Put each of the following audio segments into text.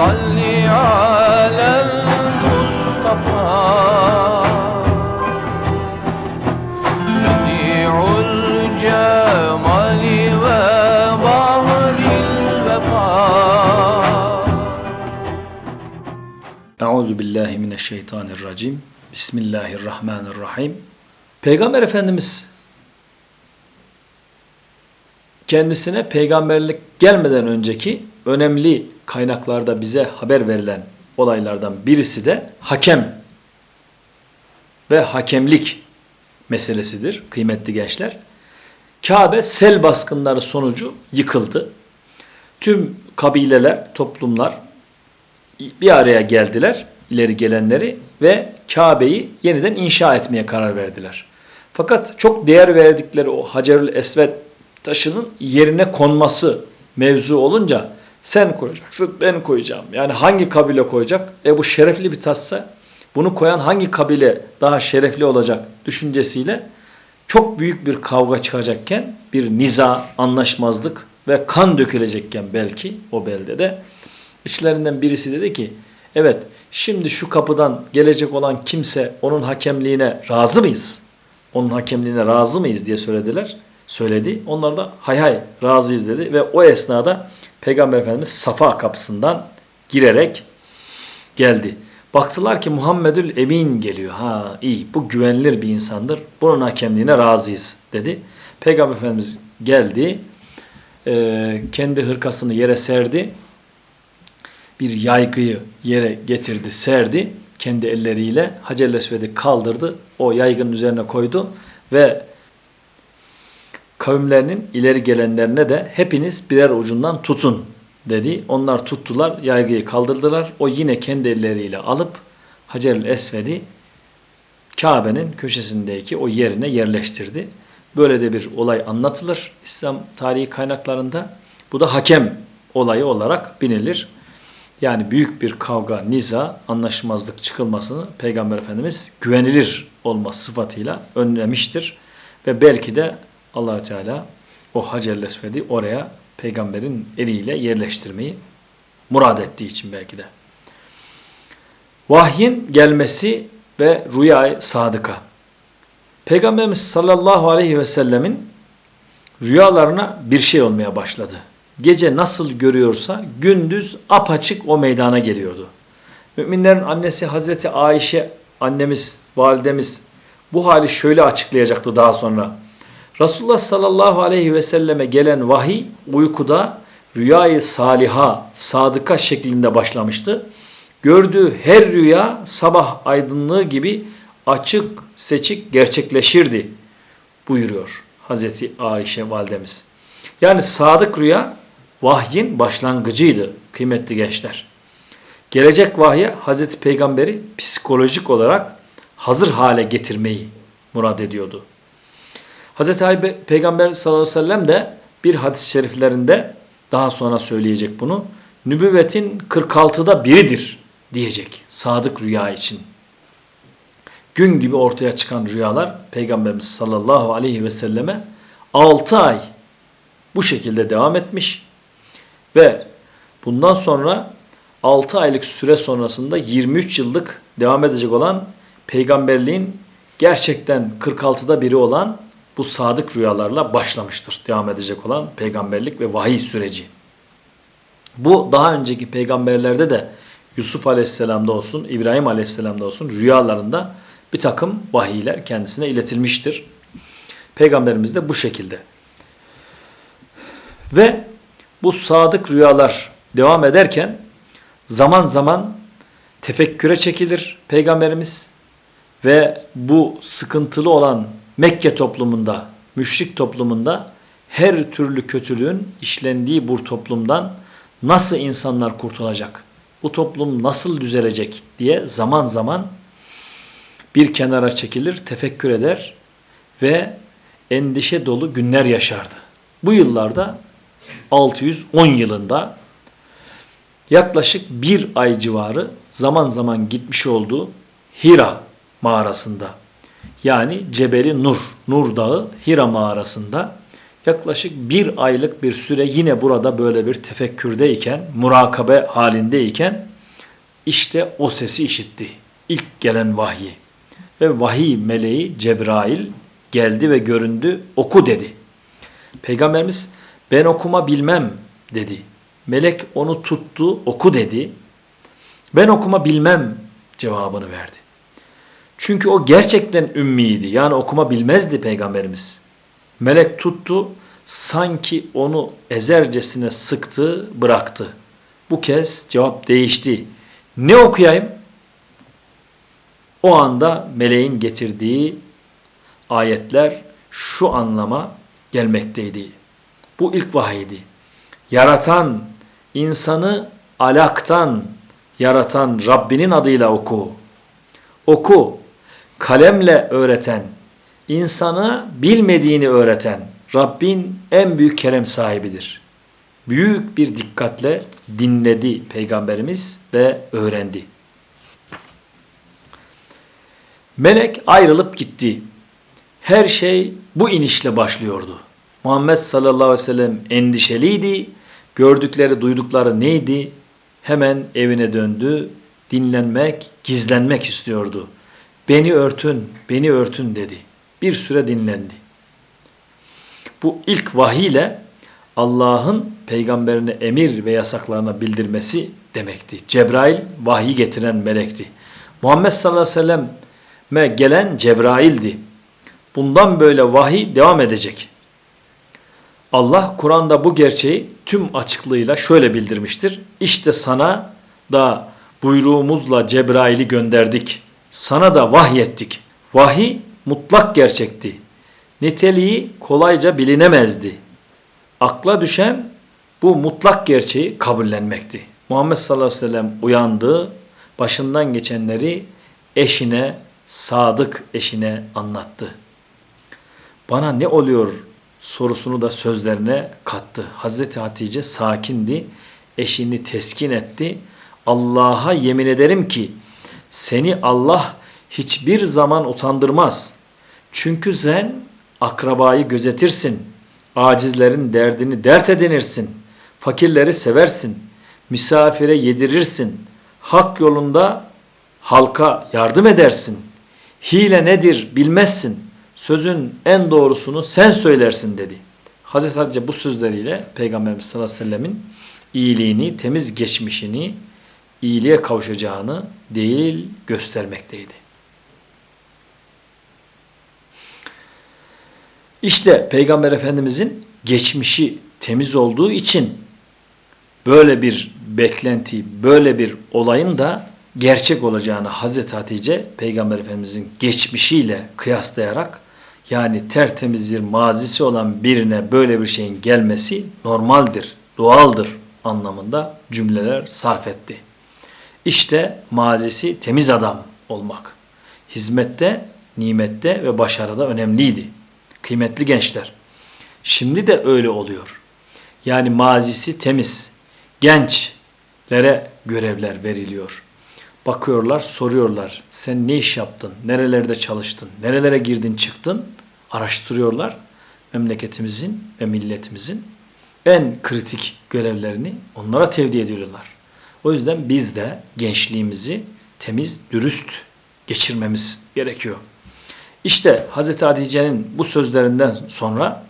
salli alel Mustafa. Bedi'ul cemali ve bahril vefa. Euzu billahi mineşşeytanirracim Bismillahirrahmanirrahim. Peygamber Efendimiz kendisine peygamberlik gelmeden önceki önemli kaynaklarda bize haber verilen olaylardan birisi de hakem ve hakemlik meselesidir kıymetli gençler. Kabe sel baskınları sonucu yıkıldı. Tüm kabileler, toplumlar bir araya geldiler ileri gelenleri ve Kabe'yi yeniden inşa etmeye karar verdiler. Fakat çok değer verdikleri o Hacerül Esved taşının yerine konması mevzu olunca sen koyacaksın ben koyacağım. Yani hangi kabile koyacak? E bu şerefli bir taşsa bunu koyan hangi kabile daha şerefli olacak düşüncesiyle çok büyük bir kavga çıkacakken bir niza, anlaşmazlık ve kan dökülecekken belki o beldede İçlerinden birisi dedi ki evet şimdi şu kapıdan gelecek olan kimse onun hakemliğine razı mıyız? Onun hakemliğine razı mıyız diye söylediler. Söyledi. Onlar da hay hay razıyız dedi ve o esnada Peygamber Efendimiz Safa kapısından girerek geldi. Baktılar ki Muhammedül Emin geliyor. Ha iyi bu güvenilir bir insandır. Bunun hakemliğine razıyız dedi. Peygamber Efendimiz geldi. Ee, kendi hırkasını yere serdi bir yaygıyı yere getirdi, serdi. Kendi elleriyle Hacer-i kaldırdı. O yaygının üzerine koydu ve kavimlerinin ileri gelenlerine de hepiniz birer ucundan tutun dedi. Onlar tuttular, yaygıyı kaldırdılar. O yine kendi elleriyle alıp Hacer-i Esved'i Kabe'nin köşesindeki o yerine yerleştirdi. Böyle de bir olay anlatılır İslam tarihi kaynaklarında. Bu da hakem olayı olarak binilir. Yani büyük bir kavga, niza, anlaşmazlık çıkılmasını Peygamber Efendimiz güvenilir olması sıfatıyla önlemiştir. Ve belki de Allahü Teala o Hacer-i Esved'i oraya peygamberin eliyle yerleştirmeyi murad ettiği için belki de. Vahyin gelmesi ve rüya sadıka. Peygamberimiz sallallahu aleyhi ve sellemin rüyalarına bir şey olmaya başladı gece nasıl görüyorsa gündüz apaçık o meydana geliyordu. Müminlerin annesi Hazreti Ayşe annemiz, validemiz bu hali şöyle açıklayacaktı daha sonra. Resulullah sallallahu aleyhi ve selleme gelen vahiy uykuda rüyayı saliha, sadıka şeklinde başlamıştı. Gördüğü her rüya sabah aydınlığı gibi açık seçik gerçekleşirdi buyuruyor Hazreti Ayşe validemiz. Yani sadık rüya vahyin başlangıcıydı kıymetli gençler. Gelecek vahye Hazreti Peygamberi psikolojik olarak hazır hale getirmeyi murad ediyordu. Hazreti Peygamber sallallahu aleyhi ve sellem de bir hadis-i şeriflerinde daha sonra söyleyecek bunu. Nübüvvetin 46'da biridir diyecek sadık rüya için. Gün gibi ortaya çıkan rüyalar Peygamberimiz sallallahu aleyhi ve selleme 6 ay bu şekilde devam etmiş ve bundan sonra 6 aylık süre sonrasında 23 yıllık devam edecek olan peygamberliğin gerçekten 46'da biri olan bu sadık rüyalarla başlamıştır. Devam edecek olan peygamberlik ve vahiy süreci. Bu daha önceki peygamberlerde de Yusuf Aleyhisselam'da olsun, İbrahim Aleyhisselam'da olsun rüyalarında bir takım vahiyler kendisine iletilmiştir. Peygamberimiz de bu şekilde. Ve bu sadık rüyalar devam ederken zaman zaman tefekküre çekilir Peygamberimiz ve bu sıkıntılı olan Mekke toplumunda, müşrik toplumunda her türlü kötülüğün işlendiği bu toplumdan nasıl insanlar kurtulacak? Bu toplum nasıl düzelecek diye zaman zaman bir kenara çekilir, tefekkür eder ve endişe dolu günler yaşardı. Bu yıllarda 610 yılında yaklaşık bir ay civarı zaman zaman gitmiş olduğu Hira mağarasında yani Cebeli Nur, Nur Dağı Hira mağarasında Yaklaşık bir aylık bir süre yine burada böyle bir tefekkürdeyken, murakabe halindeyken işte o sesi işitti. İlk gelen vahyi. Ve vahiy meleği Cebrail geldi ve göründü, oku dedi. Peygamberimiz ben okuma bilmem dedi. Melek onu tuttu, oku dedi. Ben okuma bilmem cevabını verdi. Çünkü o gerçekten ümmiydi. Yani okuma bilmezdi peygamberimiz. Melek tuttu, sanki onu ezercesine sıktı, bıraktı. Bu kez cevap değişti. Ne okuyayım? O anda meleğin getirdiği ayetler şu anlama gelmekteydi. Bu ilk vahiydi. Yaratan, insanı alaktan yaratan Rabbinin adıyla oku. Oku, kalemle öğreten, insanı bilmediğini öğreten Rabbin en büyük kerem sahibidir. Büyük bir dikkatle dinledi Peygamberimiz ve öğrendi. Melek ayrılıp gitti. Her şey bu inişle başlıyordu. Muhammed sallallahu aleyhi ve sellem endişeliydi. Gördükleri, duydukları neydi? Hemen evine döndü. Dinlenmek, gizlenmek istiyordu. Beni örtün, beni örtün dedi. Bir süre dinlendi. Bu ilk vahiy ile Allah'ın peygamberine emir ve yasaklarına bildirmesi demekti. Cebrail vahiy getiren melekti. Muhammed sallallahu aleyhi ve selleme gelen Cebrail'di. Bundan böyle vahiy devam edecek. Allah Kur'an'da bu gerçeği tüm açıklığıyla şöyle bildirmiştir. İşte sana da buyruğumuzla Cebrail'i gönderdik. Sana da vahyettik. Vahiy mutlak gerçekti. Niteliği kolayca bilinemezdi. Akla düşen bu mutlak gerçeği kabullenmekti. Muhammed sallallahu aleyhi ve sellem uyandı, başından geçenleri eşine, sadık eşine anlattı. Bana ne oluyor sorusunu da sözlerine kattı. Hazreti Hatice sakindi, eşini teskin etti. Allah'a yemin ederim ki seni Allah hiçbir zaman utandırmaz. Çünkü sen akrabayı gözetirsin. Acizlerin derdini dert edinirsin. Fakirleri seversin. Misafire yedirirsin. Hak yolunda halka yardım edersin. Hile nedir bilmezsin. Sözün en doğrusunu sen söylersin dedi. Hazreti Hatice bu sözleriyle Peygamberimiz sallallahu aleyhi ve sellemin iyiliğini, temiz geçmişini, iyiliğe kavuşacağını değil göstermekteydi. İşte Peygamber Efendimizin geçmişi temiz olduğu için böyle bir beklenti, böyle bir olayın da gerçek olacağını Hazreti Hatice Peygamber Efendimizin geçmişiyle kıyaslayarak yani tertemiz bir mazisi olan birine böyle bir şeyin gelmesi normaldir, doğaldır anlamında cümleler sarf etti. İşte mazisi temiz adam olmak. Hizmette, nimette ve başarıda önemliydi. Kıymetli gençler. Şimdi de öyle oluyor. Yani mazisi temiz. Gençlere görevler veriliyor. Bakıyorlar, soruyorlar. Sen ne iş yaptın? Nerelerde çalıştın? Nerelere girdin, çıktın? Araştırıyorlar. Memleketimizin ve milletimizin en kritik görevlerini onlara tevdi ediyorlar. O yüzden biz de gençliğimizi temiz, dürüst geçirmemiz gerekiyor. İşte Hz. Hatice'nin bu sözlerinden sonra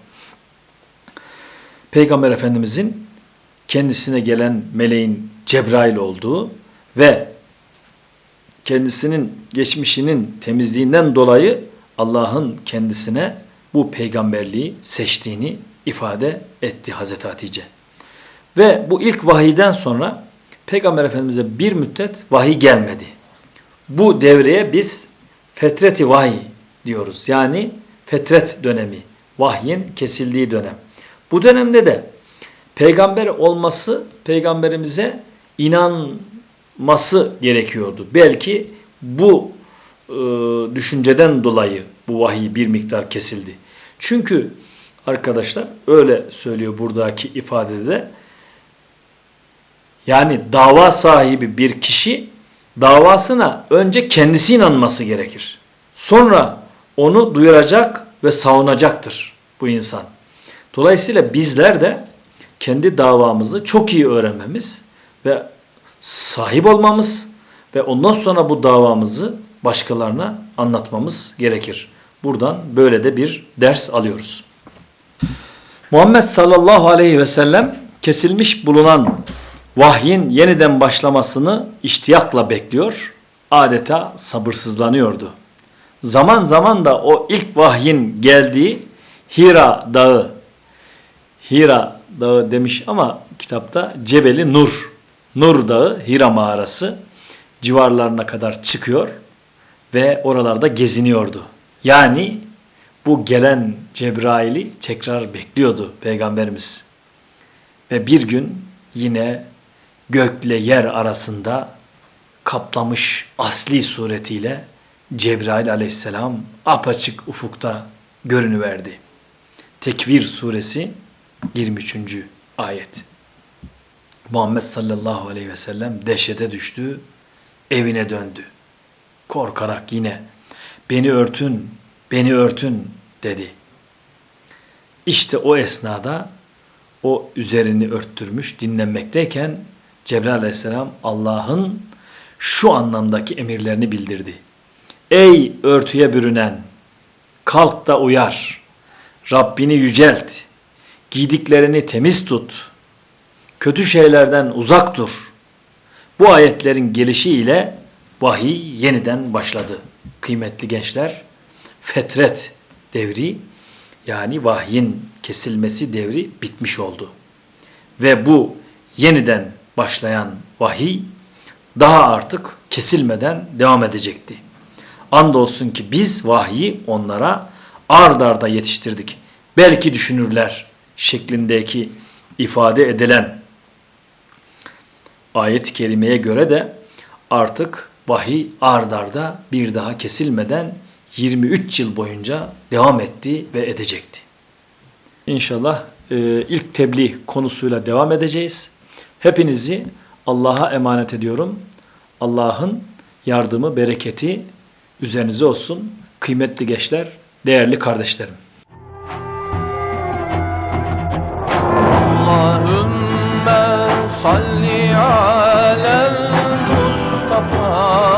Peygamber Efendimizin kendisine gelen meleğin Cebrail olduğu ve kendisinin geçmişinin temizliğinden dolayı Allah'ın kendisine bu peygamberliği seçtiğini ifade etti Hazreti Hatice. Ve bu ilk vahiyden sonra Peygamber Efendimiz'e bir müddet vahiy gelmedi. Bu devreye biz fetreti vahiy diyoruz. Yani fetret dönemi, vahyin kesildiği dönem. Bu dönemde de peygamber olması peygamberimize inanması gerekiyordu. Belki bu e, düşünceden dolayı bu vahiy bir miktar kesildi. Çünkü arkadaşlar öyle söylüyor buradaki ifadede yani dava sahibi bir kişi davasına önce kendisi inanması gerekir. Sonra onu duyuracak ve savunacaktır bu insan. Dolayısıyla bizler de kendi davamızı çok iyi öğrenmemiz ve sahip olmamız ve ondan sonra bu davamızı başkalarına anlatmamız gerekir. Buradan böyle de bir ders alıyoruz. Muhammed sallallahu aleyhi ve sellem kesilmiş bulunan vahyin yeniden başlamasını iştiyakla bekliyor. Adeta sabırsızlanıyordu. Zaman zaman da o ilk vahyin geldiği Hira dağı, Hira dağı demiş ama kitapta Cebeli Nur, Nur dağı Hira mağarası civarlarına kadar çıkıyor ve oralarda geziniyordu. Yani bu gelen Cebrail'i tekrar bekliyordu Peygamberimiz. Ve bir gün yine gökle yer arasında kaplamış asli suretiyle Cebrail aleyhisselam apaçık ufukta görünüverdi. Tekvir suresi 23. ayet. Muhammed sallallahu aleyhi ve sellem dehşete düştü, evine döndü. Korkarak yine beni örtün, beni örtün dedi. İşte o esnada o üzerini örttürmüş dinlenmekteyken Cebrail aleyhisselam Allah'ın şu anlamdaki emirlerini bildirdi. Ey örtüye bürünen kalk da uyar. Rabbini yücelt. Giydiklerini temiz tut. Kötü şeylerden uzak dur. Bu ayetlerin gelişiyle vahiy yeniden başladı. Kıymetli gençler, fetret devri yani vahyin kesilmesi devri bitmiş oldu. Ve bu yeniden başlayan vahiy daha artık kesilmeden devam edecekti. Andolsun ki biz vahyi onlara ard arda yetiştirdik. Belki düşünürler şeklindeki ifade edilen ayet-i kerimeye göre de artık vahiy ard arda bir daha kesilmeden 23 yıl boyunca devam etti ve edecekti. İnşallah e, ilk tebliğ konusuyla devam edeceğiz. Hepinizi Allah'a emanet ediyorum. Allah'ın yardımı, bereketi üzerinize olsun. Kıymetli gençler, değerli kardeşlerim. Allahümme salli alel Mustafa